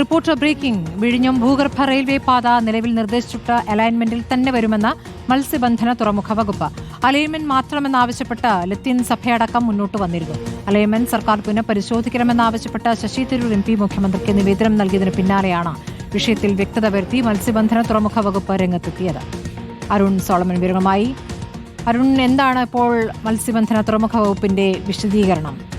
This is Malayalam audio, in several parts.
Reporter breaking. വിഴിഞ്ഞം ഭൂഗർഭ റെയിൽവേ പാത നിലവിൽ നിർദ്ദേശിച്ചിട്ട അലൈൻമെന്റിൽ തന്നെ വരുമെന്ന് മത്സ്യബന്ധന തുറമുഖ വകുപ്പ്. അലൈൻമെന്റ് മാത്രമെന്നാവശ്യപ്പെട്ട് ലത്തീൻ സഭയടക്കം മുന്നോട്ട് വന്നിരുന്നു. അലൈൻമെന്റ് സർക്കാർ പുനഃപരിശോധിക്കണമെന്നാവശ്യപ്പെട്ട് ശശി തരൂർ എം പി മുഖ്യമന്ത്രിക്ക് നിവേദനം നൽകിയതിന് പിന്നാലെയാണ് വിഷയത്തിൽ വ്യക്തത വരുത്തി മത്സ്യബന്ധന തുറമുഖ വകുപ്പ് രംഗത്തെത്തിയത്. അരുൺ സോളമൻ വിവരങ്ങളുമായി. അരുൺ എന്താണ് ഇപ്പോൾ മത്സ്യബന്ധന തുറമുഖ വകുപ്പിന്റെ വിശദീകരണം?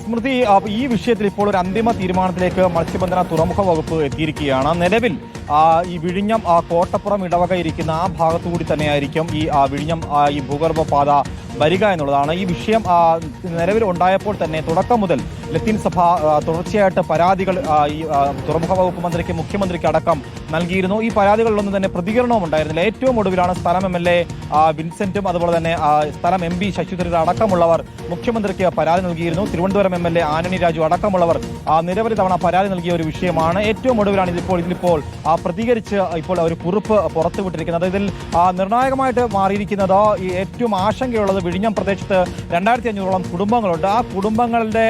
സ്മൃതി ഈ വിഷയത്തിൽ ഇപ്പോൾ ഒരു അന്തിമ തീരുമാനത്തിലേക്ക് മത്സ്യബന്ധന തുറമുഖ വകുപ്പ് എത്തിയിരിക്കുകയാണ്. നിലവിൽ ഈ വിഴിഞ്ഞം കോട്ടപ്പുറം ഇടവക ഇരിക്കുന്ന ആ ഭാഗത്തുകൂടി തന്നെയായിരിക്കും ഈ വിഴിഞ്ഞം ഈ ഭൂഗർഭ പാത വരിക എന്നുള്ളതാണ്. ഈ വിഷയം നിലവിൽ ഉണ്ടായപ്പോൾ തന്നെ തുടക്കം മുതൽ ലത്തീൻ സഭ തുടർച്ചയായിട്ട് പരാതികൾ ഈ തുറമുഖ വകുപ്പ് മന്ത്രിക്ക് മുഖ്യമന്ത്രിക്ക് അടക്കം നൽകിയിരുന്നു. ഈ പരാതികളിലൊന്നും തന്നെ പ്രതികരണവും ഉണ്ടായിരുന്നില്ല. ഏറ്റവും ഒടുവിലാണ് സ്ഥലം എം എൽ എ വിൻസെന്റും അതുപോലെ തന്നെ സ്ഥലം എം പി ശശിധരൻ അടക്കമുള്ളവർ മുഖ്യമന്ത്രിക്ക് പരാതി നൽകിയിരുന്നു. തിരുവനന്തപുരം എം എൽ എ ആനണി രാജു അടക്കമുള്ളവർ നിരവധി തവണ പരാതി നൽകിയ ഒരു വിഷയമാണ്. ഏറ്റവും ഒടുവിലാണ് ഇതിപ്പോൾ ഇതിലിപ്പോൾ പ്രതികരിച്ച് ഇപ്പോൾ ഒരു കുറിപ്പ് പുറത്തുവിട്ടിരിക്കുന്നത്. ഇതിൽ നിർണായകമായിട്ട് മാറിയിരിക്കുന്നത് ഏറ്റവും ആശങ്കയുള്ളത് വിഴിഞ്ഞം പ്രദേശത്ത് രണ്ടായിരത്തി അഞ്ഞൂറോളം കുടുംബങ്ങളുണ്ട്. ആ കുടുംബങ്ങളുടെ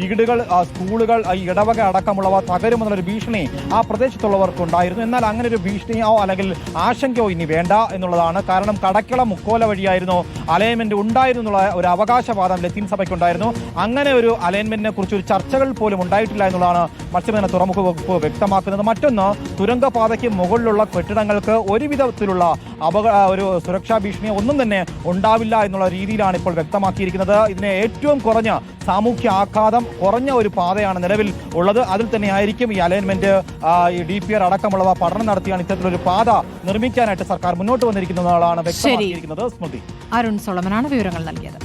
വീടുകൾ സ്കൂളുകൾ ഈ ഇടവക അടക്കമുള്ളവ തകരുമെന്നുള്ളൊരു ഭീഷണി ആ പ്രദേശത്തുള്ളവർക്കുണ്ടായിരുന്നു. എന്നാൽ അങ്ങനെ ഒരു ഭീഷണിയോ അല്ലെങ്കിൽ ആശങ്കയോ ഇനി വേണ്ട എന്നുള്ളതാണ്. കാരണം കടക്കിള മുക്കോല വഴിയായിരുന്നു അലൈൻമെന്റ് ഉണ്ടായിരുന്നു എന്നുള്ള ഒരു അവകാശവാദം ലത്തീൻ സഭയ്ക്കുണ്ടായിരുന്നു. അങ്ങനെ ഒരു അലൈൻമെന്റിനെ കുറിച്ച് ഒരു ചർച്ചകൾ പോലും ഉണ്ടായിട്ടില്ല എന്നുള്ളതാണ് മത്സ്യബന്ധന തുറമുഖ വകുപ്പ് വ്യക്തമാക്കുന്നത് മറ്റൊന്ന് തുരങ്കപാതയ്ക്ക് മുകളിലുള്ള കെട്ടിടങ്ങൾക്ക് ഒരുവിധത്തിലുള്ള അപക ഒരു സുരക്ഷാ ഭീഷണി ഒന്നും തന്നെ ഉണ്ടാവില്ല എന്നുള്ള രീതിയിലാണ് ഇപ്പോൾ വ്യക്തമാക്കിയിരിക്കുന്നത്. ഇതിനെ ഏറ്റവും കുറഞ്ഞ സാമൂഹ്യ ആഘാതം കുറഞ്ഞ ഒരു പാതയാണ് നിലവിൽ ഉള്ളത്. അതിൽ തന്നെ ആയിരിക്കും ഈ അലൈൻമെന്റ് ഈ ഡി പി ആർ അടക്കമുള്ളവ പഠനം നടത്തിയാണ് ഇത്തരത്തിലൊരു പാത നിർമ്മിക്കാനായിട്ട് സർക്കാർ മുന്നോട്ട് വന്നിരിക്കുന്നതാണ് വ്യക്തമാക്കിയിരിക്കുന്നത്. സ്മൃതി. അരുൺ സോളമനാണ് വിവരങ്ങൾ നൽകിയത്.